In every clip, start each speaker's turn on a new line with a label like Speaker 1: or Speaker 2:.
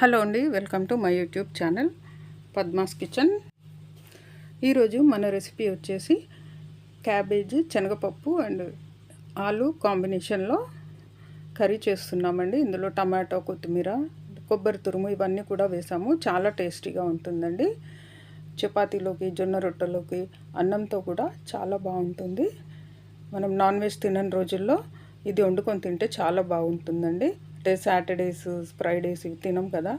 Speaker 1: Hello అండి welcome to my YouTube channel Padma's kitchen. ఈరోజు మన రెసిపీ వచ్చేసి క్యాబేజ్ శనగపప్పు అండ్ ఆలు కాంబినేషన్లో కర్రీ చేస్తున్నామండి. ఇందులో టమాటో కొత్తిమీర కొబ్బరి తురుము ఇవన్నీ కూడా వేసాము. చాలా టేస్టీగా ఉంటుందండి. చపాతీలోకి జొన్న రొట్టెలోకి అన్నంతో కూడా చాలా బాగుంటుంది. మనం నాన్ వెజ్ తినని రోజుల్లో ఇది వండుకొని తింటే చాలా బాగుంటుందండి. అంటే సాటర్డేస్ ఫ్రైడేస్ ఇవి తినం కదా.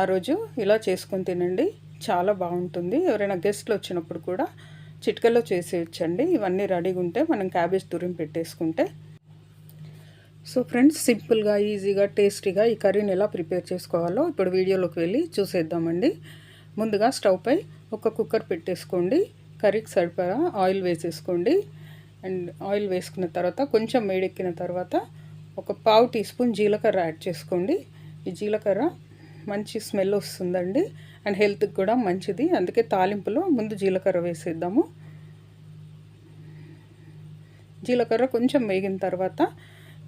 Speaker 1: ఆ రోజు ఇలా చేసుకొని తినండి. చాలా బాగుంటుంది. ఎవరైనా గెస్ట్లు వచ్చినప్పుడు కూడా చిట్కలో చేసేయచ్చండి. ఇవన్నీ రెడీగా ఉంటే మనం క్యాబేజ్ తురిమి పెట్టేసుకుంటే. సో ఫ్రెండ్స్ సింపుల్గా ఈజీగా టేస్టీగా ఈ కర్రీని ఎలా ప్రిపేర్ చేసుకోవాలో ఇప్పుడు వీడియోలోకి వెళ్ళి చూసేద్దామండి. ముందుగా స్టవ్పై ఒక కుక్కర్ పెట్టేసుకోండి. కర్రీకి సరిపడా ఆయిల్ వేసేసుకోండి. అండ్ ఆయిల్ వేసుకున్న తర్వాత కొంచెం వేడెక్కిన తర్వాత ఒక పావు టీ స్పూన్ జీలకర్ర యాడ్ చేసుకోండి. ఈ జీలకర్ర మంచి స్మెల్ వస్తుందండి. అండ్ హెల్త్కి కూడా మంచిది. అందుకే తాలింపులో ముందు జీలకర్ర వేసేద్దాము. జీలకర్ర కొంచెం వేగిన తర్వాత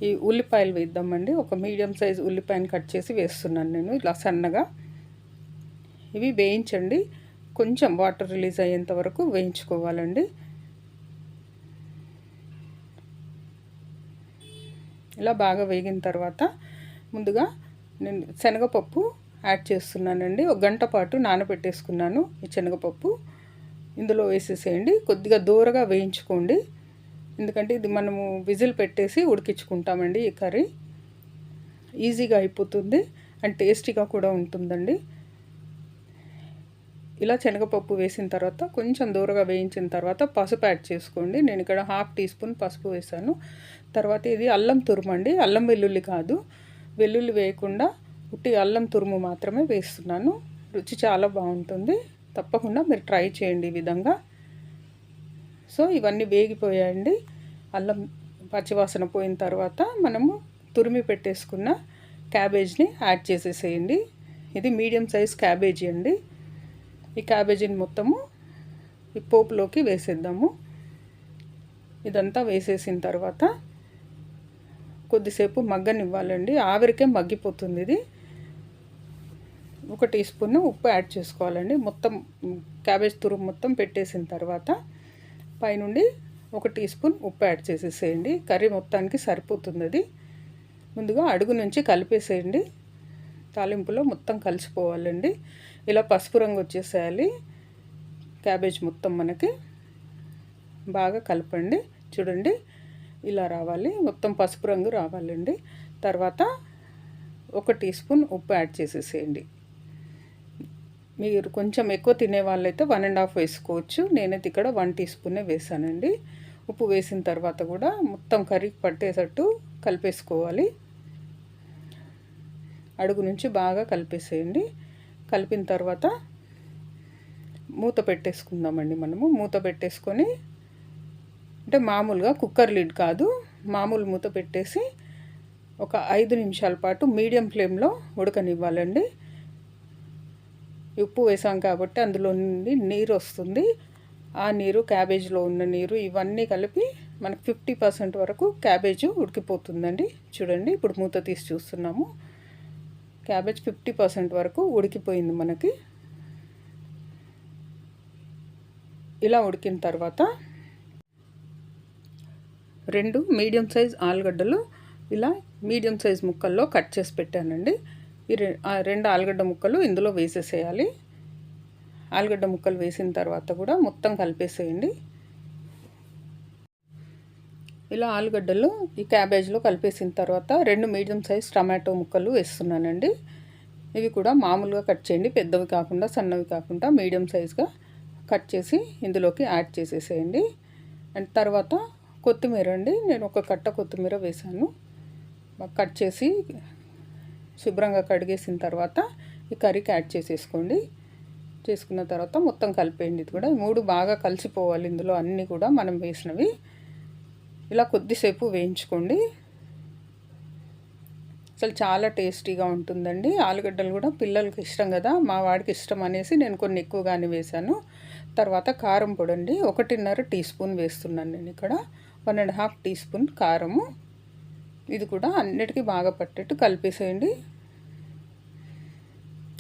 Speaker 1: ఈ ఉల్లిపాయలు వేద్దామండి. ఒక మీడియం సైజ్ ఉల్లిపాయను కట్ చేసి వేస్తున్నాను నేను ఇలా సన్నగా. ఇవి వేయించండి. కొంచెం వాటర్ రిలీజ్ అయ్యేంత వరకు వేయించుకోవాలండి. ఇలా బాగా వేగిన తర్వాత ముందుగా నేను శనగపప్పు యాడ్ చేస్తున్నానండి. ఒక గంట పాటు నానబెట్టేసుకున్నాను ఈ శనగపప్పు. ఇందులో వేసేసేయండి. కొద్దిగా దూరగా వేయించుకోండి. ఎందుకంటే ఇది మనము విజిల్ పెట్టేసి ఉడికించుకుంటామండి ఈ కర్రీ. ఈజీగా అయిపోతుంది అండ్ టేస్టీగా కూడా ఉంటుందండి. ఇలా శనగపప్పు వేసిన తర్వాత కొంచెం దూరగా వేయించిన తర్వాత పసుపు యాడ్ చేసుకోండి. నేను ఇక్కడ హాఫ్ టీ స్పూన్ పసుపు వేసాను. తర్వాత ఇది అల్లం తురుము అండి అల్లం వెల్లుల్లి కాదు. వెల్లుల్లి వేయకుండా ఉట్టి అల్లం తురుము మాత్రమే వేస్తున్నాను. రుచి చాలా బాగుంటుంది. తప్పకుండా మీరు ట్రై చేయండి ఈ విధంగా. సో ఇవన్నీ వేగిపోయాయండి. అల్లం పచ్చివాసన పోయిన తర్వాత మనము తురిమి పెట్టేసుకున్న క్యాబేజ్ని యాడ్ చేసేసేయండి. ఇది మీడియం సైజ్ క్యాబేజీ అండి. ఈ క్యాబేజీని మొత్తము ఈ పోపులోకి వేసేద్దాము. ఇదంతా వేసేసిన తర్వాత కొద్దిసేపు మగ్గనివ్వాలండి. ఆవిరికే మగ్గిపోతుంది ఇది. ఒక టీ స్పూన్ ఉప్పు యాడ్ చేసుకోవాలండి. మొత్తం క్యాబేజ్ తురుము మొత్తం పెట్టేసిన తర్వాత పైనుండి ఒక టీ స్పూన్ ఉప్పు యాడ్ చేసేసేయండి. కర్రీ మొత్తానికి సరిపోతుంది అది. ముందుగా అడుగు నుంచి కలిపేసేయండి. తాలింపులో మొత్తం కలిసిపోవాలండి. ఇలా పసుపు రంగు వచ్చేసేయాలి. క్యాబేజ్ మొత్తం మనకి బాగా కలపండి. చూడండి ఇలా రావాలి. మొత్తం పసుపు రంగు రావాలండి. తర్వాత ఒక టీ స్పూన్ ఉప్పు యాడ్ చేసేసేయండి. మీరు కొంచెం ఎక్కువ తినే వాళ్ళైతే వన్ అండ్ హాఫ్ వేసుకోవచ్చు. నేనైతే ఇక్కడ వన్ టీ స్పూనే వేసానండి. ఉప్పు వేసిన తర్వాత కూడా మొత్తం కర్రీకి పట్టేటట్టు కలిపేసుకోవాలి. అడుగు నుంచి బాగా కలిపేసేయండి. కలిపిన తర్వాత మూత పెట్టేసుకుందామండి మనము. మూత పెట్టేసుకొని అంటే మామూలుగా కుక్కర్ లిడ్ కాదు మామూలు మూత పెట్టేసి ఒక ఐదు నిమిషాల పాటు మీడియం ఫ్లేమ్లో ఉడకనివ్వాలండి. ఉప్పు వేసాం కాబట్టి అందులో నుండి నీరు వస్తుంది. ఆ నీరు క్యాబేజ్లో ఉన్న నీరు ఇవన్నీ కలిపి మనకు ఫిఫ్టీ పర్సెంట్ వరకు క్యాబేజ్ ఉడికిపోతుందండి. చూడండి ఇప్పుడు మూత తీసి చూస్తున్నాము. క్యాబేజ్ ఫిఫ్టీ పర్సెంట్ వరకు ఉడికిపోయింది మనకి. ఇలా ఉడికిన తర్వాత రెండు మీడియం సైజ్ ఆలుగడ్డలు ఇలా మీడియం సైజ్ ముక్కల్లో కట్ చేసి పెట్టానండి. ఈ రెండు ఆలుగడ్డ ముక్కలు ఇందులో వేసేసేయాలి. ఆలుగడ్డ ముక్కలు వేసిన తర్వాత కూడా మొత్తం కలిపేసేయండి. ఇలా ఆలుగడ్డలు ఈ క్యాబేజ్లో కలిపేసిన తర్వాత రెండు మీడియం సైజ్ టమాటో ముక్కలు వేస్తున్నానండి. ఇవి కూడా మామూలుగా కట్ చేయండి పెద్దవి కాకుండా సన్నవి కాకుండా మీడియం సైజ్గా కట్ చేసి ఇందులోకి యాడ్ చేసేసేయండి. అండ్ తర్వాత కొత్తిమీర అండి నేను ఒక కట్ట కొత్తిమీర వేసాను కట్ చేసి శుభ్రంగా కడిగేసిన తర్వాత ఈ కర్రీకి యాడ్ చేసేసుకోండి. చేసుకున్న తర్వాత మొత్తం కలిపేయండి. ఇది కూడా మూడు బాగా కలిసిపోవాలి ఇందులో అన్నీ కూడా మనం వేసినవి. ఇలా కొద్దిసేపు వేయించుకోండి. అసలు చాలా టేస్టీగా ఉంటుందండి. ఆలుగడ్డలు కూడా పిల్లలకి ఇష్టం కదా మా వాడికి ఇష్టం అనేసి నేను కొన్ని ఎక్కువగానే వేశాను. తర్వాత కారం పొడండి. ఒకటిన్నర టీ స్పూన్ వేస్తున్నాను నేను ఇక్కడ. One and half teaspoon కారము. ఇది కూడా అన్నిటికీ బాగా పట్టేట్టు కలిపేసేయండి.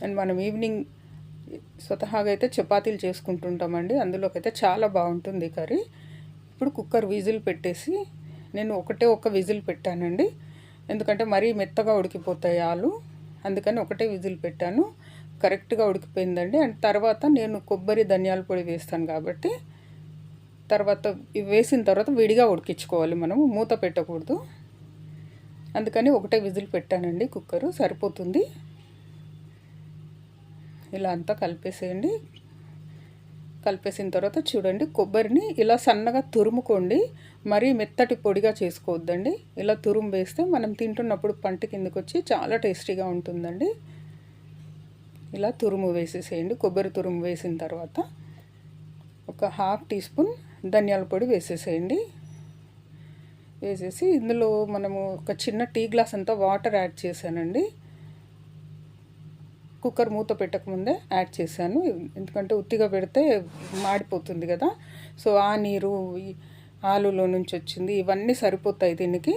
Speaker 1: అండ్ మనం ఈవినింగ్ స్వతహాగా అయితే చపాతీలు చేసుకుంటుంటామండి. అందులోకి అయితే చాలా బాగుంటుంది కర్రీ. ఇప్పుడు కుక్కర్ విజిల్ పెట్టేసి నేను ఒకటే ఒక విజిల్ పెట్టానండి. ఎందుకంటే మరీ మెత్తగా ఉడికిపోతాయి ఆలు. అందుకని ఒకటే విజిల్ పెట్టాను. కరెక్ట్గా ఉడికిపోయిందండి. అండ్ తర్వాత నేను కొబ్బరి ధనియాల పొడి వేస్తాను కాబట్టి తర్వాత ఇవి వేసిన తర్వాత విడిగా ఉడికించుకోవాలి మనము. మూత పెట్టకూడదు. అందుకని ఒకటే విజిల్ పెట్టానండి కుక్కరు. సరిపోతుంది. ఇలా అంతా కలిపేసేయండి. కలిపేసిన తర్వాత చూడండి కొబ్బరిని ఇలా సన్నగా తురుముకోండి. మరీ మెత్తటి పొడిగా చేసుకోవద్దండి. ఇలా తురుము వేస్తే మనం తింటున్నప్పుడు పంట కిందకి వచ్చి చాలా టేస్టీగా ఉంటుందండి. ఇలా తురుము వేసేసేయండి. కొబ్బరి తురుము వేసిన తర్వాత ఒక హాఫ్ టీ స్పూన్ ధనియాల పొడి వేసేసేయండి. వేసేసి ఇందులో మనము ఒక చిన్న టీ గ్లాస్ అంతా వాటర్ యాడ్ చేశానండి. కుక్కర్ మూత పెట్టకముందే యాడ్ చేశాను. ఎందుకంటే ఉత్తిగా పెడితే మాడిపోతుంది కదా. సో ఆ నీరు ఆలులో నుంచి వచ్చింది. ఇవన్నీ సరిపోతాయి దీనికి.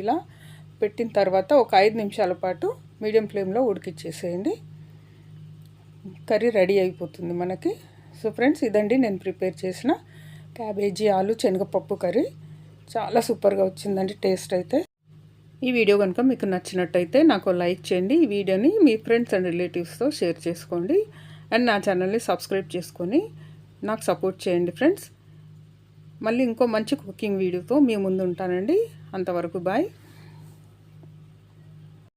Speaker 1: ఇలా పెట్టిన తర్వాత ఒక ఐదు నిమిషాల పాటు మీడియం ఫ్లేమ్లో ఉడికిచ్చేసేయండి. కర్రీ రెడీ అయిపోతుంది మనకి. సో ఫ్రెండ్స్ ఇదండి నేను ప్రిపేర్ చేసిన క్యాబేజీ ఆలు శనగపప్పు కర్రీ. చాలా సూపర్గా వచ్చిందండి టేస్ట్ అయితే. ఈ వీడియో కనుక మీకు నచ్చినట్టయితే నాకు లైక్ చేయండి. ఈ వీడియోని మీ ఫ్రెండ్స్ అండ్ రిలేటివ్స్తో షేర్ చేసుకోండి. అండ్ నా ఛానల్ని సబ్స్క్రైబ్ చేసుకొని నాకు సపోర్ట్ చేయండి ఫ్రెండ్స్. మళ్ళీ ఇంకో మంచి కుకింగ్ వీడియోతో మీ ముందు ఉంటానండి. అంతవరకు బాయ్.